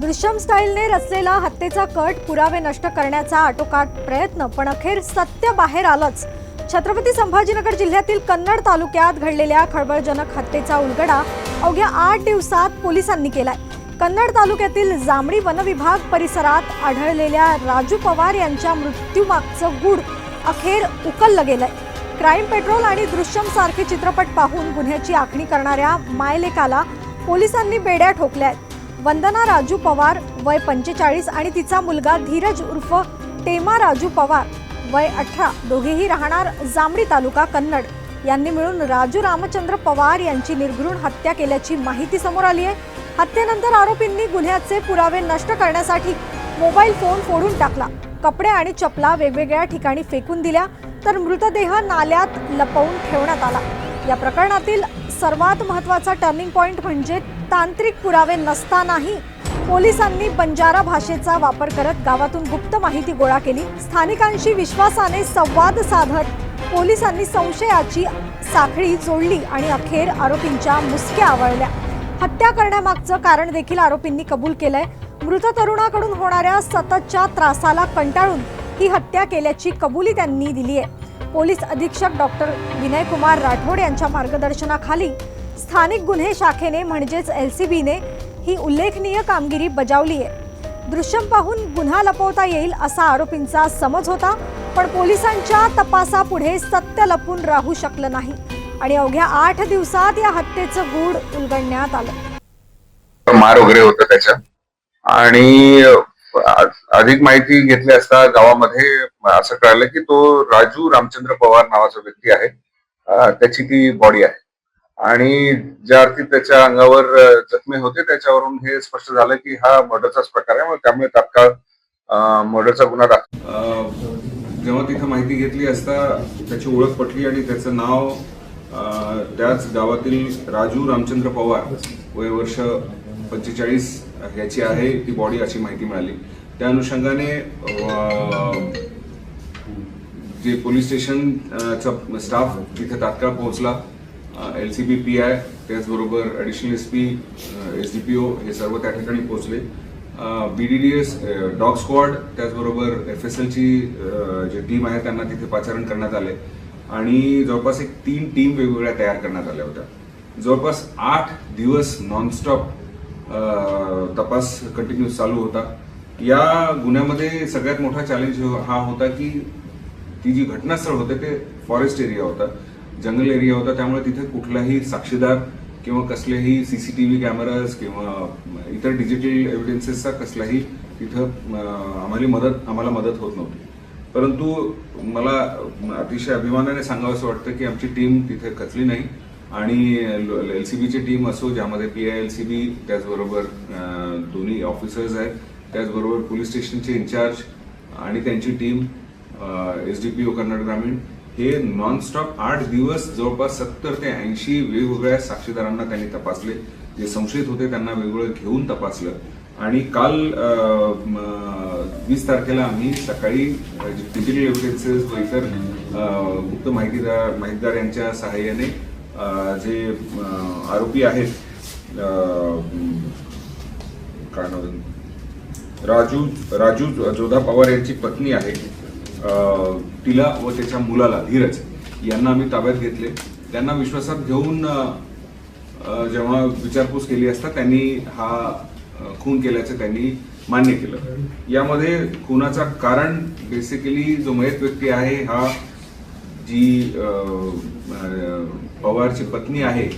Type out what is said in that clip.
दृश्यम स्टाईलने रचलेला हत्येचा कट पुरावे नष्ट करण्याचा आटोकाट प्रयत्न पण अखेर सत्य बाहेर आलंच. छत्रपती संभाजीनगर जिल्ह्यातील कन्नड तालुक्यात घडलेल्या खळबळजनक हत्येचा उलगडा अवघ्या आठ दिवसात पोलिसांनी केलाय. कन्नड तालुक्यातील जांभळी वनविभाग परिसरात आढळलेल्या राजू पवार यांच्या मृत्यूमागचं गूढ अखेर उकललं गेलंय. क्राईम पेट्रोल आणि दृश्यम सारखे चित्रपट पाहून गुन्ह्याची आखणी करणाऱ्या मायलेकाला पोलिसांनी बेड्या ठोकल्या आहेत वंदना राजू पवार वय पंचेचाळीस आणि तिचा मुलगा धीरज उर्फ टेमा राजू पवार वय अठरा. दोघेही राहणार जांभळी तालुका कन्नड. यांनी मिळून राजू रामचंद्र पवार यांची निर्घृण हत्या केल्याची माहिती समोर आली आहे. हत्येनंतर आरोपींनी गुन्ह्याचे पुरावे नष्ट करण्यासाठी मोबाईल फोन फोडून टाकला. कपडे आणि चपला वेगवेगळ्या ठिकाणी फेकून दिल्या तर मृतदेह नाल्यात लपवून ठेवण्यात आला. या प्रकरणातील सर्वात महत्त्वाचा टर्निंग पॉइंट म्हणजे तांत्रिक पुरावे नसतानाही पोलिसांनी बंजारा भाषेचा वापर करत गावातून गुप्त माहिती गोळा केली. स्थानिकांशी विश्वासाने संवाद साधत पोलिसांनी संशयाची साखळी जोडली आणि अखेर आरोपींच्या मुसक्या आवळल्या. हत्या करण्यामागचं कारण देखील आरोपींनी कबूल केलंय. मृत तरुणाकडून होणाऱ्या सततच्या त्रासाला कंटाळून ही हत्या केल्याची कबुली त्यांनी दिली आहे पोलीस अधीक्षक डॉक्टर विनयकुमार राठोड यांच्या मार्गदर्शनाखाली स्थानिक गुन्हे शाखेने म्हणजेच एल सी बीने ही उल्लेखनीय कामगिरी बजावली आहे. दृश्यम पाहून गुन्हा लपवता येईल असा आरोपींचा समज होता पण पोलिसांच्या तपासापुढे सत्य लपून राहू शकलं नाही आणि अवघ्या आठ दिवसात या हत्येचं गूढ उलगडण्यात आलं. मार वगैरे होतं त्याच्या. आणि अधिक माहिती घेतली असता गावामध्ये असं कळलं की तो राजू रामचंद्र पवार नावाचा व्यक्ती आहे. त्याची ती बॉडी आहे. आणि ज्या अर्थी त्याच्या अंगावर जखमी होते त्याच्यावरून हे स्पष्ट झालं की हा मर्डरचाच प्रकार आहे. मग त्यामुळे तात्काळ मर्डरचा गुन्हा दाखल. जेव्हा तिथं माहिती घेतली असता त्याची ओळख पटली आणि त्याचं नाव त्याच गावातील राजू रामचंद्र पवार वय वर्ष पंचेचाळीस ह्याची आहे ती बॉडी अशी माहिती मिळाली. त्या अनुषंगाने जे पोलीस स्टेशनचा स्टाफ तिथे तात्काळ पोहोचला. L C B P I त्याचबरोबर additional S P S D P O हे सर्व त्या ठिकाणी पोहोचले. B D D S dog squad त्याचबरोबर एफ एस एलची जे टीम आहे त्यांना तिथे पाचारण करण्यात आले. आणि जवळपास एक तीन टीम वेगवेगळ्या तयार करण्यात आल्या होत्या. जवळपास आठ दिवस नॉनस्टॉप तपास कंटिन्यू चालू होता. या गुन्ह्यामध्ये सगळ्यात मोठा चॅलेंज हो, हा होता की ती जी घटनास्थळ होते ते फॉरेस्ट एरिया होता. जंगल एरिया होता. त्यामुळे तिथे कुठलाही साक्षीदार किंवा कसलेही C C T V cameras किंवा इतर डिजिटल एव्हिडन्सेसचा कसलाही तिथं आम्हाला मदत आम्हाला मदत होत नव्हती. परंतु मला अतिशय अभिमानाने सांगावं असं वाटतं की आमची टीम तिथे खचली नाही. आणि एल सी बीची टीम असो ज्यामध्ये P I L C B त्याचबरोबर दोन्ही ऑफिसर्स आहेत त्याचबरोबर पोलीस स्टेशनचे इन्चार्ज आणि त्यांची team S D P O Karnataka ग्रामीण हे नॉनस्टॉप आठ दिवस जवळपास सत्तर ते ऐंशी वेगवेगळ्या साक्षीदारांना त्यांनी तपासले. जे संशयित होते त्यांना वेगवेगळं घेऊन तपासलं. आणि काल वीस तारखेला आम्ही सकाळी डिजिटल एव्हिडन्सेस व इतर गुप्त माहितीदार माहितगार यांच्या सहाय्याने जे आरोपी आहेत काय नाव राजू राजू जोधा पवार यांची पत्नी आहे. तिला व त्याच्या मुलाला धीरज यांना आम्ही ताब्यात घेतले. त्यांना विश्वासात घेऊन जेव्हा विचारपूस केली असता त्यांनी हा खून केल्याचं त्यांनी मान्य केलं. यामध्ये खुनाचा कारण बेसिकली जो मयत व्यक्ती आहे हा जी पवारची पत्नी आहे